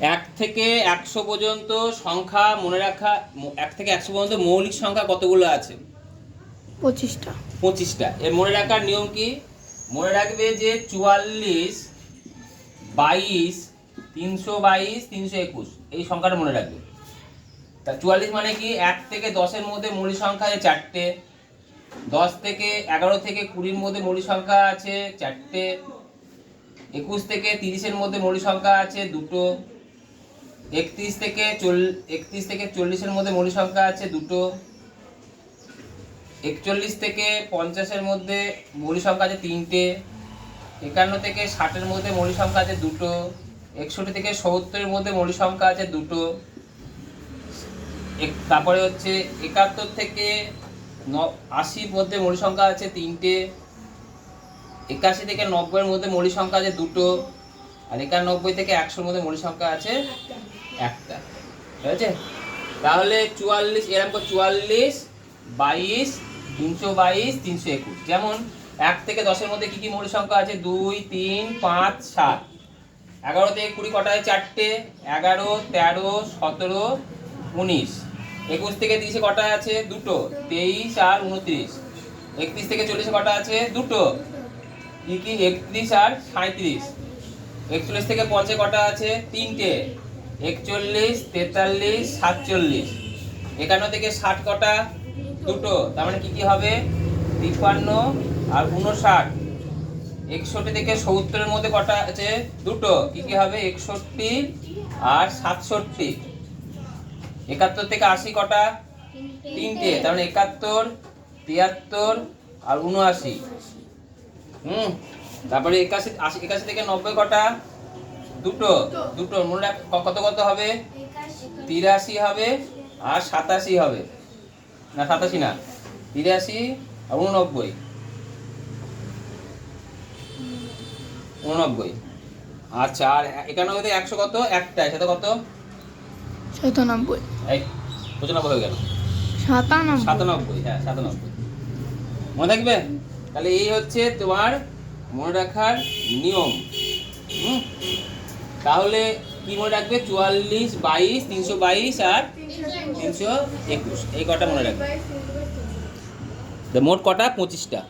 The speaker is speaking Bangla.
এক থেকে একশো পর্যন্ত সংখ্যা মনে রাখা এক থেকে একশো পর্যন্ত মৌলিক সংখ্যা কতগুলো আছে? পঁচিশটা। পঁচিশটা। এর মনে রাখার নিয়ম কি? মনে রাখবে যে চুয়াল্লিশ বাইশ তিনশো বাইশ তিনশো একুশ এই সংখ্যাটা মনে রাখবে। তা চুয়াল্লিশ মানে কি? এক থেকে দশের মধ্যে মৌলিক সংখ্যা আছে চারটে। দশ থেকে এগারো থেকে কুড়ির মধ্যে মৌলিক সংখ্যা আছে চারটে। একুশ থেকে তিরিশের মধ্যে মৌলিক সংখ্যা আছে দুটো। একত্রিশ থেকে চল একত্রিশ থেকে চল্লিশের মধ্যে মৌলিক সংখ্যা আছে দুটো। একচল্লিশ থেকে পঞ্চাশের মধ্যে মৌলিক সংখ্যা আছে তিনটে। একান্ন থেকে ষাটের মধ্যে মৌলিক সংখ্যা আছে দুটো। একষট্টি থেকে সত্তরের মধ্যে মৌলিক সংখ্যা আছে দুটো। তারপরে হচ্ছে একাত্তর থেকে ন আশির মধ্যে মৌলিক সংখ্যা আছে তিনটে। একাশি থেকে নব্বইয়ের মধ্যে মৌলিক সংখ্যা আছে দুটো। আর একানব্বই থেকে একশোর মধ্যে মৌলিক সংখ্যা আছে একটা। ঠিক আছে? তাহলে চুয়াল্লিশ এরকম চুয়াল্লিশ, বাইশ, তিনশো বাইশ, তিনশো একুশ। যেমন এক থেকে দশের মধ্যে কি কি মৌলিক সংখ্যা আছে? দুই, তিন, পাঁচ, সাত। এগারো থেকে কুড়ি কটা আছে চারটে। এগারো, তেরো, সতেরো, উনিশ। একুশ থেকে তিরিশে কটা আছে? দুটো। তেইশ আর উনত্রিশ। একত্রিশ থেকে চল্লিশে কটা আছে? দুটো। কি কি? একত্রিশ আর সাঁত্রিশ একচল্লিশ থেকে পঞ্চাশে কটা আছে? তিনটে। একচল্লিশ, তেতাল্লিশ, সাতচল্লিশ। একান্ন থেকে ষাট কটা, দুটো। তার মানে কী কী হবে? তিপ্পান্ন আর উনষাট একষট্টি থেকে সত্তরের মধ্যে কটা আছে? দুটো। কী কী হবে? একষট্টি আর সাতষট্টি। একাত্তর থেকে আশি কটা? তিনটে। তার মানে একাত্তর, তিয়াত্তর আর উনআশি হুম? তারপরে একাশি, আশি, একাশি থেকে নব্বই কটা? দুটো দুটো মনে রাখ কত কত হবে? তিরাশি হবে আর সাতাশি হবে। না সাতাশি না। তিরাশি আর উননব্বই। উননব্বই। আচ্ছা আর একানব্বই থেকে একশো কত? একটাই সেটা কত? সাতানব্বই। এই পঁচানব্বই হয়ে গেল। সাতানব্বই। সাতানব্বই হ্যাঁ সাতানব্বই। মনে থাকবে? তাহলে এই হচ্ছে তোমার মনে রাখার নিয়ম। হুম? তাহলে কি মনে রাখবে? চুয়াল্লিশ বাইশ তিনশো বাইশ আর তিনশো একুশ। এই কটা মনে রাখবে? মোট কটা? পঁচিশটা।